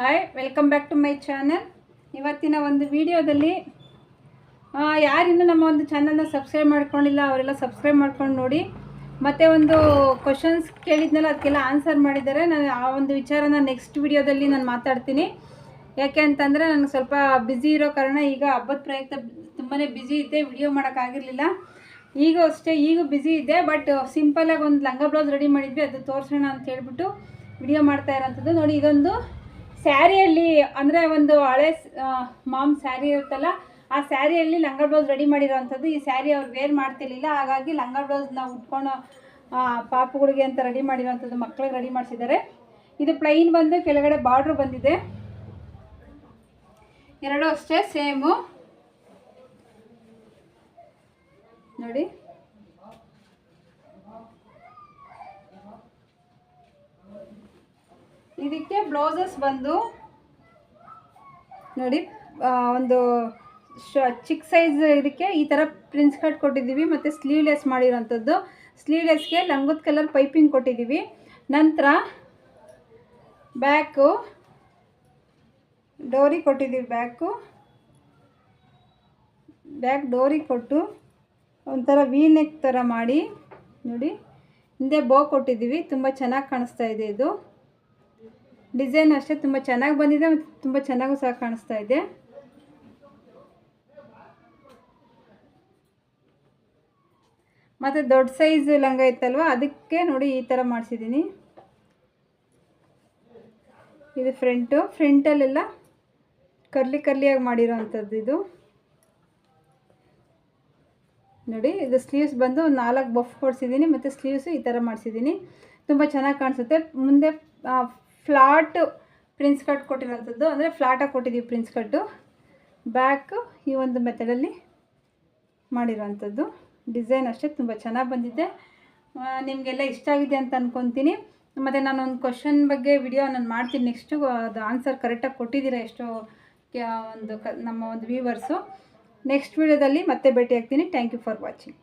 Hi welcome back to my channel ಇವತ್ತಿನ ಒಂದು ವಿಡಿಯೋದಲ್ಲಿ ಯಾರಿನ್ನೂ ನಮ್ಮ ಒಂದು ಚಾನಲ್ನ ಸಬ್ಸ್ಕ್ರೈಬ್ ಮಾಡ್ಕೊಂಡಿಲ್ಲ, ಅವರೆಲ್ಲ ಸಬ್ಸ್ಕ್ರೈಬ್ ಮಾಡ್ಕೊಂಡು ನೋಡಿ, ಮತ್ತು ಒಂದು ಕ್ವಶನ್ಸ್ ಕೇಳಿದ್ನಲ್ಲ, ಅದಕ್ಕೆಲ್ಲ ಆನ್ಸರ್ ಮಾಡಿದ್ದಾರೆ. ನಾನು ಆ ಒಂದು ವಿಚಾರನ ನೆಕ್ಸ್ಟ್ ವಿಡಿಯೋದಲ್ಲಿ ನಾನು ಮಾತಾಡ್ತೀನಿ. ಯಾಕೆ ಅಂತಂದರೆ ನನಗೆ ಸ್ವಲ್ಪ ಬ್ಯುಸಿ ಇರೋ ಕಾರಣ ಈಗ ಹಬ್ಬದ ಪ್ರಯುಕ್ತ ತುಂಬಾ ಬ್ಯುಸಿ ಇದ್ದೆ ವಿಡಿಯೋ ಮಾಡೋಕ್ಕಾಗಿರಲಿಲ್ಲ ಈಗೂ ಅಷ್ಟೇ, ಈಗೂ ಬ್ಯುಸಿ ಇದೆ ಬಟ್ ಸಿಂಪಲಾಗಿ ಒಂದು ಲಂಗ ಬ್ಲೌಸ್ ರೆಡಿ ಮಾಡಿದ್ವಿ, ಅದು ತೋರಿಸೋಣ ಅಂತ ಹೇಳ್ಬಿಟ್ಟು ವಿಡಿಯೋ ಮಾಡ್ತಾ ಇರೋಂಥದ್ದು. ನೋಡಿ, ಇದೊಂದು ಸ್ಯಾರಿಯಲ್ಲಿ, ಅಂದರೆ ಒಂದು ಹಳೆ ಮಾಮ್ ಸ್ಯಾರಿ ಇರುತ್ತಲ್ಲ, ಆ ಸ್ಯಾರಿಯಲ್ಲಿ ಲಂಗ ಬ್ಲೌಸ್ ರೆಡಿ ಮಾಡಿರೋವಂಥದ್ದು ಈ ಸ್ಯಾರಿ ಅವ್ರು ವೇರ್ ಮಾಡ್ತಿರ್ಲಿಲ್ಲ, ಹಾಗಾಗಿ ಲಂಗ ಬ್ಲೌಸ್ನ ಉಟ್ಕೊಂಡು ಪಾಪುಗಳಿಗೆ ಅಂತ ರೆಡಿ ಮಾಡಿರೋವಂಥದ್ದು ಮಕ್ಕಳಿಗೆ ರೆಡಿ ಮಾಡಿಸಿದ್ದಾರೆ. ಇದು ಪ್ಲೈನ್ ಬಂದು ಕೆಳಗಡೆ ಬಾರ್ಡ್ರ್ ಬಂದಿದೆ. ಎರಡೂ ಅಷ್ಟೇ ಸೇಮು ನೋಡಿ. ಇದಕ್ಕೆ ಬ್ಲೌಸಸ್ ಬಂದು ನೋಡಿ ಒಂದು ಶ, ಚಿಕ್ಕ ಸೈಜ್ ಇದಕ್ಕೆ ಈ ಥರ ಪ್ರಿನ್ಸ್ ಕಟ್ ಕೊಟ್ಟಿದ್ದೀವಿ ಮತ್ತು ಸ್ಲೀವ್ಲೆಸ್ ಮಾಡಿರೋಂಥದ್ದು. ಸ್ಲೀವ್ಲೆಸ್ಗೆ ಲಂಗದ ಕಲರ್ ಪೈಪಿಂಗ್ ಕೊಟ್ಟಿದ್ದೀವಿ. ನಂತರ ಬ್ಯಾಕು, ಡೋರಿ ಕೊಟ್ಟಿದ್ದೀವಿ ಬ್ಯಾಕು. ಬ್ಯಾಕ್ ಡೋರಿ ಕೊಟ್ಟು ಒಂಥರ ವಿ ನೆಕ್ ಥರ ಮಾಡಿ ನೋಡಿ, ಹಿಂದೆ ಬೋ ಕೊಟ್ಟಿದ್ದೀವಿ. ತುಂಬ ಚೆನ್ನಾಗಿ ಕಾಣಿಸ್ತಾ ಇದೆ ಇದು. ಡಿಸೈನ್ ಅಷ್ಟೇ ತುಂಬ ಚೆನ್ನಾಗಿ ಬಂದಿದೆ ಮತ್ತು ತುಂಬ ಚೆನ್ನಾಗೂ ಸಹ ಕಾಣಿಸ್ತಾ ಇದೆ. ಮತ್ತು ದೊಡ್ಡ ಸೈಜ್ ಲಂಗ ಇತ್ತಲ್ವ? ಅದಕ್ಕೆ ನೋಡಿ ಈ ಥರ ಮಾಡಿಸಿದ್ದೀನಿ. ಇದು ಫ್ರಂಟು ಫ್ರಂಟಲ್ಲೆಲ್ಲ ಕರ್ಲಿ ಕರ್ಲಿಯಾಗಿ ಮಾಡಿರೋ ಅಂಥದ್ದು ಇದು. ನೋಡಿ, ಇದು ಸ್ಲೀವ್ಸ್ ಬಂದು ನಾಲ್ಕು ಬಫ್ ಕೊಡಿಸಿದ್ದೀನಿ, ಮತ್ತು ಸ್ಲೀವ್ಸು ಈ ಥರ ಮಾಡಿಸಿದ್ದೀನಿ. ತುಂಬ ಚೆನ್ನಾಗಿ ಕಾಣಿಸುತ್ತೆ. ಮುಂದೆ ಫ್ಲಾಟ್ ಪ್ರಿನ್ಸ್ ಕಟ್ ಕೊಟ್ಟಿರೋಂಥದ್ದು ಅಂದರೆ ಫ್ಲಾಟಾಗಿ ಕೊಟ್ಟಿದ್ದೀವಿ ಪ್ರಿನ್ಸ್ ಕಟ್ಟು ಬ್ಯಾಕು ಈ ಒಂದು ಮೆಥಡಲ್ಲಿ ಮಾಡಿರೋವಂಥದ್ದು. ಡಿಸೈನ್ ಅಷ್ಟೇ ತುಂಬ ಚೆನ್ನಾಗಿ ಬಂದಿದೆ. ನಿಮಗೆಲ್ಲ ಇಷ್ಟ ಆಗಿದೆ ಅಂತ ಅಂದ್ಕೊತೀನಿ ಮತ್ತು ನಾನು ಒಂದು ಕ್ವಶನ್ ಬಗ್ಗೆ ವಿಡಿಯೋ ನಾನು ಮಾಡ್ತೀನಿ. ನೆಕ್ಸ್ಟು ಅದು ಆನ್ಸರ್ ಕರೆಕ್ಟಾಗಿ ಕೊಟ್ಟಿದ್ದೀರಾ ಎಷ್ಟೋ ಒಂದು ನಮ್ಮ ಒಂದು ವ್ಯೂವರ್ಸು ನೆಕ್ಸ್ಟ್ ವಿಡಿಯೋದಲ್ಲಿ ಮತ್ತೆ ಭೇಟಿ ಆಗ್ತೀನಿ ಥ್ಯಾಂಕ್ ಯು ಫಾರ್ ವಾಚಿಂಗ್